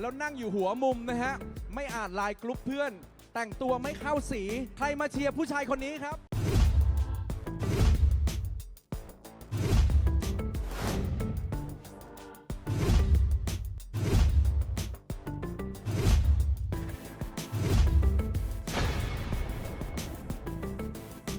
แล้วนั่งอยู่หัวมุมนะฮะ ไม่อ่านไลน์กลุ่มเพื่อน แต่งตัวไม่เข้าสี ใครมาเชียร์ผู้ชายคนนี้ครับ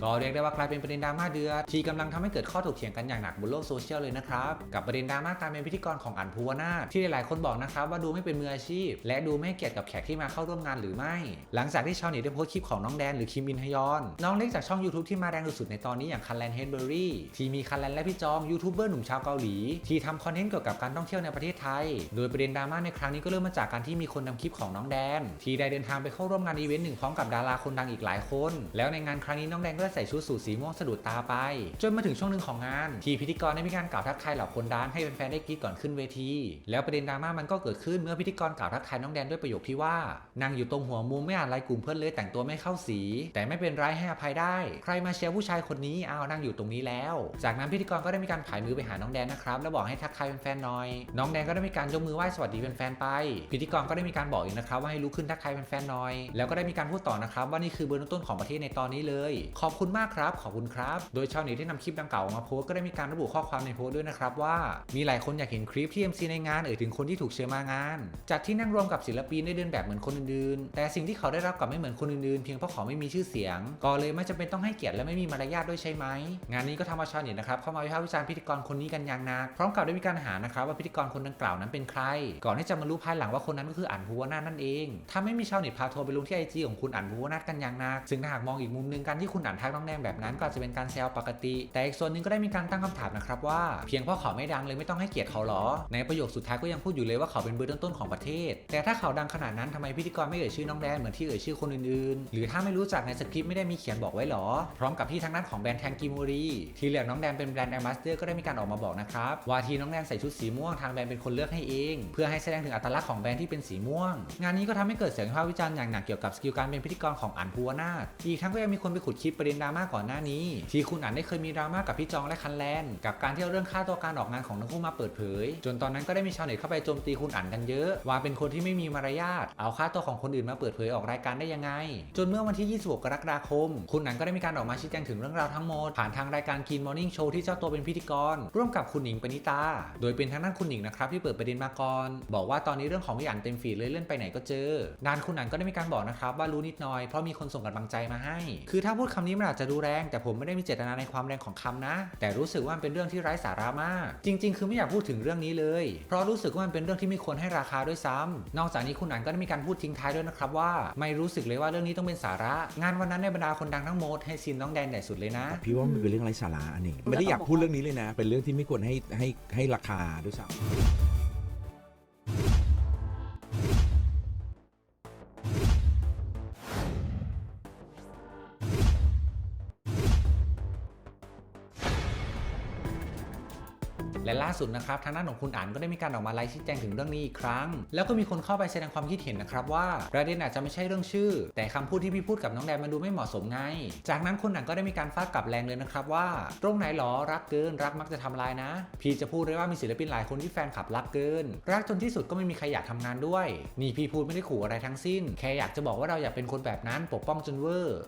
ก็เรียกได้ว่ากลายเป็นประเด็นดราม่าเดือดที่กำลังทำให้เกิดข้อถกเถียงกันอย่างหนักบนโลกโซเชียลเลยนะครับกับประเด็นดราม่าการเป็นพิธีกรของอันภูวนาที่หลายๆคนบอกนะครับว่าดูไม่เป็นมืออาชีพ และดูไม่เกียรติกับแขกที่มาเข้าร่วมงานหรือไม่ หลังจากที่ชาวเน็ตได้โพสต์คลิปของน้องแดนหรือคิมมินฮยอน น้องเล็กจากช่อง YouTube ที่มาแรงสุดในตอนนี้อย่างคันแลนเฮดเบอรี่ที่มีคันแลนและพี่จองยูทูบเบอร์หนุ่มชาวเกาหลี ที่ทำคอนเทนต์เกี่ยวกับการท่องเที่ยวในประเทศไทย โดยประเด็นดราม่าในครั้งนี้ก็เริ่มมาจากการที่มีคนนำคลิปของน้องแดน ที่ได้เดินทางไปเข้าร่วมงานอีเวนต์หนึ่งพร้อมกับดาราคนดังอีกหลายคน แล้วในงานครั้งนี้น้องแดนก็ใส่ชุดสูทสีม่วงสะดุดตาไป จนมาถึงช่วงหนึ่งของงาน ที่พิธีกรได้มีการกล่าวทักทายเหล่าคนดังให้แฟนๆได้กรี๊ดก่อนขึ้นเวที แล้วประเด็นดราม่ามันก็เกิดขึ้นเมื่อพิธีกรกล่าวทักทายน้องแดนด้วยประโยคที่ว่านั่งอยู่ตรงหัวมุมไม่อ่านไลน์กลุ่มเพื่อนเลยแต่งตัวไม่เข้าสี แต่ไม่เป็นไรให้อภัยได้ ใครมาเชียร์ผู้ชายคนนี้อ้าวนั่งอยู่ตรงนี้แล้ว จากนั้นพิธีกรก็ได้มีการผายมือไปหาน้องแดนนะครับแล้วบอกให้ทักทายแฟนๆหน่อย น้องแดนก็ได้มีการยกมือไหว้สวัสดีแฟนๆไป พิธีกรก็ได้มีการบอกอีกนะครับว่าให้ลุกขึ้นทักทายแฟนๆหน่อย แล้วก็ได้มีการพูดต่อนะครับว่านี่คือเบอร์ต้นของประเทศในตอนนี้เลยขอบคุณมากครับ ขอบคุณครับ โดยชาวเน็ตที่นำคลิปดังกล่าวมาโพสก็ได้มีการระบุข้อความในโพสด้วยนะครับว่ามีหลายคนอยากเห็นคลิปที่ MC ในงานเอ่ยถึงคนที่ถูกเชิญมางาน จัดที่นั่งรวมกับศิลปินได้เดินแบบเหมือนคนอื่นๆ แต่สิ่งที่เขาได้รับกลับไม่เหมือนคนอื่นๆ เพียงเพราะเขาไม่มีชื่อเสียง ก็เลยไม่จำเป็นต้องให้เกียรติและไม่มีมารยาทด้วยใช่ไหม งานนี้ก็ทำเอาชาวเน็ตนะครับเข้ามาวิพากษ์วิจารณ์พิธีกรคนนี้กันอย่างหนัก พร้อมกับได้มีการหานะครับว่าพิธีกรคนดังกล่าวนั้นเป็นใคร ก่อนที่จะมารู้ภายหลังว่าคนนั้นก็คืออั๋นภูวนาถนั่นเองทำให้มีชาวเน็ตพาทัวร์ไปลงที่ไอจีของคุณอั๋นภูวนาถกันอย่างหนักซึ่งถ้าหากมองอีกมุมหนึงการที่คุณอั๋นทักน้องแนมแบบนั้นก็อาจจะเป็นการแซวปกติ แต่อีกส่วนหนึงก็ได้มีการตั้งคำถามนะครับว่าเพียงเพราะเขาไม่ดังเลยไม่ต้องให้เกียรติเขาหรอ ในประโยคสุดท้ายก็ยังพูดอยู่เลยว่าเขาเป็นเบอร์ต้นๆของประเทศ แต่ถ้าเขาดังขนาดนั้นทำไมพิธีกรไม่เอ่ยชื่อน้องแดนเหมือนที่เอ่ยชื่อคนอื่นๆ หรือถ้าไม่รู้จักในสคริปต์ไม่ได้มีเขียนบอกไว้หรอ พร้อมกับที่ทางด้านของแบรนด์แทงกิมูรีที่เหลือน้องแดนเป็นแบรนด์แอมบาสเดอร์ก็ได้มีการออกมาบอกนะครับว่าที่น้องแดนใส่ชุดสีม่วงทางแบรนด์เป็นคนเลือกให้เอง เพื่อให้แสดงถึงอัตลักษณ์ของแบรนด์ที่เป็นสีม่วง งานนี้ก็ทำให้เกิดเสียงวิพากษ์วิจารณ์อย่างหนักเกี่ยวกับสกิลการเป็นพิธีกรของอันภูวนาอีกทั้งก็ยังมีคนไปขุดคลิปประเด็นดราม่าก่อนหน้านี้ ที่คุณอันได้เคยมีดราม่ากับพี่จองและคันแลนกับการที่เอาเรื่องค่าตัวการออกงานของทั้งคู่มาเปิดเผย จนตอนนั้นก็ได้มีชาวเน็ตเข้าไปโจมตีคุณอันกันเยอะ ว่าเป็นคนที่ไม่มีมารยาทเอาค่าตัวของคนอื่นมาเปิดเผยออกรายการได้ยังไง จนเมื่อวันที่ 26 กรกฎาคม คุณอันก็ได้มีการออกมาชี้แจงถึงเรื่องราวทั้งหมดผ่านทางรายการ Keen Morning Show ที่เจ้าตัวเป็นพิธีกร ร่วมกับคุณหนิงปณิตา โดยเป็นทางด้านคุณหนิงนะครับที่เปิดประเด็นมาก่อน บอกว่าตอนนี้เรื่องของพี่อันเต็มฟีดเลยเลื่อนไปไหนก็เจอด้านคุณอันก็ได้มีการบอกนะครับว่ารู้นิดหน่อยเพราะมีคนส่งกำลังใจมาให้ คือถ้าพูดคำนี้มันอาจจะดูแรง แต่ผมไม่ได้มีเจตนาในความแรงของคำนะ แต่รู้สึกว่ามันเป็นเรื่องที่ไร้สาระมาก จริง ๆ คือไม่อยากพูดถึงเรื่องนี้เลย เพราะรู้สึกว่ามันเป็นเรื่องที่ไม่ควรให้ราคาด้วยซ้ำนอกจากนี้คุณอันก็ได้มีการพูดทิ้งท้ายด้วยนะครับว่า ไม่รู้สึกเลยว่าเรื่องนี้ต้องเป็นสาระ งานวันนั้นในบรรดาคนดังทั้งหมดให้ซีนน้องแดนใหญ่สุดเลยนะ พี่ว่ามันเป็นเรื่องไร้สาระอันนี้ไม่ได้อยากพูดเรื่องนี้เลยนะ เป็นเรื่องที่ไม่ควรให้ให้ให้ราคาด้วยซ้ำ และล่าสุดนะครับทางด้านของคุณอั๋นก็ได้มีการออกมาไลฟ์ชี้แจงถึงเรื่องนี้อีกครั้ง แล้วก็มีคนเข้าไปแสดงความคิดเห็นนะครับว่าประเด็นอาจจะไม่ใช่เรื่องชื่อ แต่คำพูดที่พี่พูดกับน้องแดนมันดูไม่เหมาะสมไง จากนั้นคุณอั๋นก็ได้มีการฟาดกลับแรงเลยนะครับว่า ตรงไหนหรอรักเกิน รักมักจะทำลายนะ พี่จะพูดเลยว่ามีศิลปินหลายคนที่แฟนคลับรักเกิน รักจนที่สุดก็ไม่มีใครอยากทำงานด้วย นี่พี่พูดไม่ได้ขู่อะไรทั้งสิ้น แค่อยากจะบอกว่าเราอยากเป็นคนแบบนั้นปกป้องจนเวอร์